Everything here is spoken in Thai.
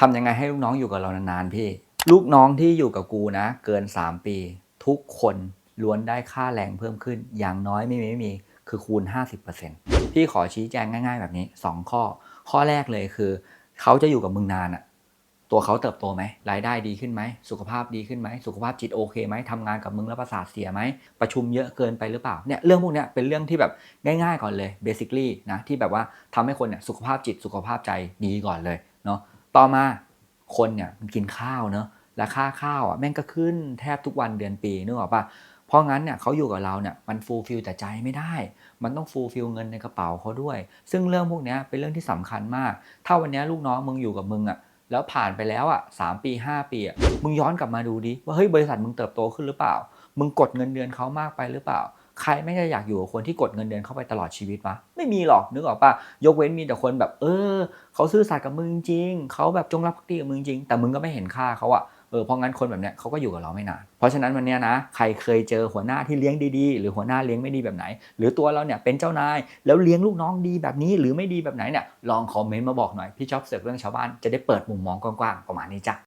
ทำยังไงให้ลูกน้องอยู่กับเรานานๆพี่ ลูกน้องที่อยู่กับกูนะ เกิน 3 ปี ทุกคนล้วนได้ค่าแรงเพิ่มขึ้น อย่างน้อยไม่มีไม่มีคือคูณ 50%พี่ขอชี้แจงง่าย ๆ แบบนี้ 2 ข้อ ข้อแรกเลยคือ เขาจะอยู่กับมึงนานอะตัวเขาเติบโตไหมรายได้ดีขึ้นไหม สุขภาพดีขึ้นไหม สุขภาพจิตโอเคไหมทำงานกับมึงแล้วประสาทเสียไหม ประชุมเยอะเกินไปหรือเปล่า เนี่ยเรื่องพวกเนี้ยเป็นเรื่องที่แบบง่ายๆก่อนเลย basically นะที่แบบว่าทำให้คนเนี่ยสุขภาพจิตสุขภาพใจดีก่อนเลยเนาะ ต่อมาคนเนี่ยมันกินข้าวเนาะราคาข้าวอะแม่งก็ขึ้นแทบทุกวันเดือนปีนึกออกปะเพราะงั้นเนี่ยเขาอยู่กับเราเนี่ยมันฟูลฟิลแต่ใจไม่ได้ มันต้องฟูลฟิลเงินในกระเป๋าเขาด้วย ซึ่งเรื่องพวกนี้เป็นเรื่องที่สำคัญมาก ถ้าวันนี้ลูกน้องมึงอยู่กับมึงอะแล้วผ่านไปแล้วอะสามปี 5 ปีอะมึงย้อนกลับมาดูดิว่าเฮ้ยบริษัทมึงเติบโตขึ้นหรือเปล่า มึงกดเงินเดือนเขามากไปหรือเปล่า ใครไม่ได้อยากอยู่กับคนที่กดเงินเดือนเข้าไปตลอดชีวิตวะไม่มีหรอกนึกออกปะยกเว้นมีแต่คนแบบ เออ เขาซื่อสัตย์กับมึงจริงเขาแบบจงรักภักดีกับมึงจริง แต่มึงก็ไม่เห็นค่าเขาอะเออเพราะงั้นคนแบบเนี้ยเขาก็อยู่กับเราไม่นานเพราะฉะนั้นวันเนี้ยนะใครเคยเจอหัวหน้าที่เลี้ยงดีๆ หรือหัวหน้าเลี้ยงไม่ดีแบบไหน หรือตัวเราเนี่ยเป็นเจ้านาย แล้วเลี้ยงลูกน้องดีแบบนี้ หรือไม่ดีแบบไหนเนี่ยลองคอมเมนต์มาบอกหน่อยพี่ชอบเสือกเรื่องชาวบ้านจะได้เปิดมุมมองกว้างๆประมาณนี้จ้ะ